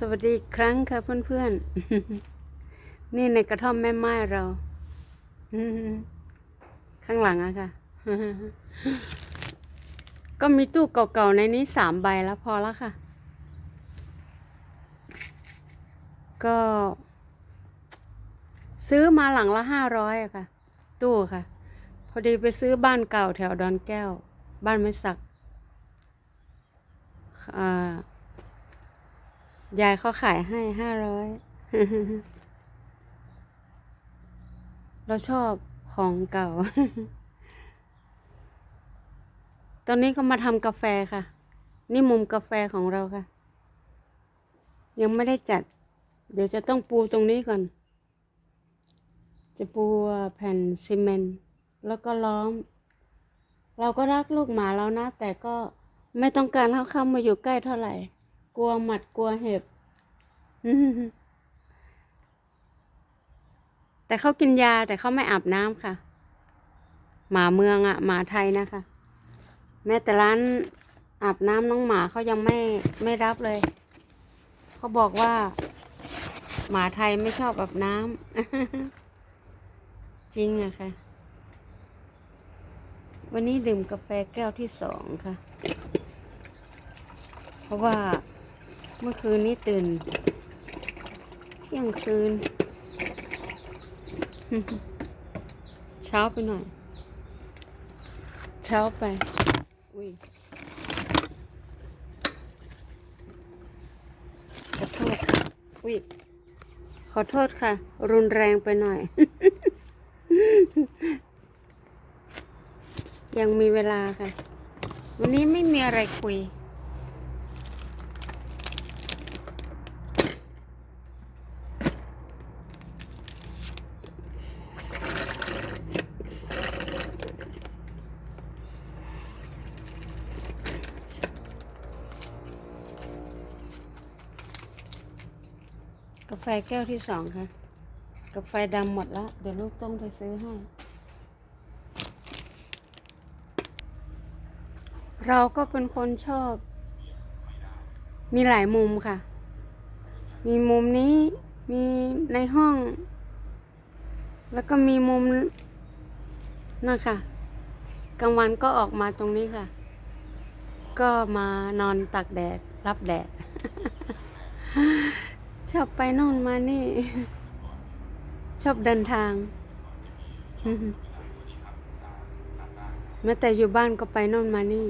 สวัสดีครั้งค่ะเพื่อนๆ นี่ในกระท่อมแม่ไม้เรา ข้างหลังอะค่ะ ก็มีตู้เก่าๆในนี้สามใบแล้วพอแล้วค่ะ ก็ ซื้อมาหลังละห้าร้อยอะค่ะ ตู้ค่ะ พอดีไปซื้อบ้านเก่าแถวดอนแก้ว บ้านไม้สักอ่า ยายเขาขายให้ห้าร้อย เราชอบของเก่า ตอนนี้ก็มาทำกาแฟค่ะ นี่มุมกาแฟของเราค่ะ ยังไม่ได้จัด เดี๋ยวจะต้องปูตรงนี้ก่อน จะปูแผ่นซีเมนต์แล้วก็ล้อม เราก็รักลูกหมาแล้วนะ แต่ก็ไม่ต้องการให้เขาเข้ามาอยู่ใกล้เท่าไหร่ กลัวหมัดกลัวเห็บ แต่เขากินยาแต่เขาไม่อาบน้ำค่ะ หมาเมืองอะหมาไทยนะคะ แม้แต่ร้านอาบน้ำน้องหมาเขายังไม่ไม่รับเลย เขาบอกว่า หมาไทยไม่ชอบอาบน้ำจริงอะค่ะ วันนี้ดื่มกาแฟแก้วที่สองค่ะ เพราะว่า เมื่อคืนนี้ตื่นเที่ยงคืน เช้าไปหน่อย เช้าไป อุ้ยขอโทษค่ะอุ้ยขอโทษค่ะ รุนแรงไปหน่อย ยังมีเวลาค่ะ วันนี้ไม่มีอะไรคุย กาแฟแก้วที่สองค่ะ กาแฟดำหมดแล้วเดี๋ยวลูกต้องไปซื้อให้ เราก็เป็นคนชอบ มีหลายมุมค่ะ มีมุมนี้ มีในห้อง แล้วก็มีมุมนั่นค่ะ กลางวันก็ออกมาตรงนี้ค่ะ ก็มานอนตากแดด รับแดด ชอบไปโน่นมานี่ ชอบเดินทาง แม้แต่อยู่บ้านก็ไปโน่นมานี่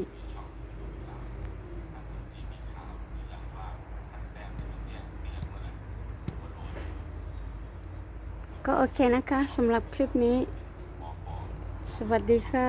ก็โอเคนะคะสำหรับคลิปนี้ สวัสดีค่ะ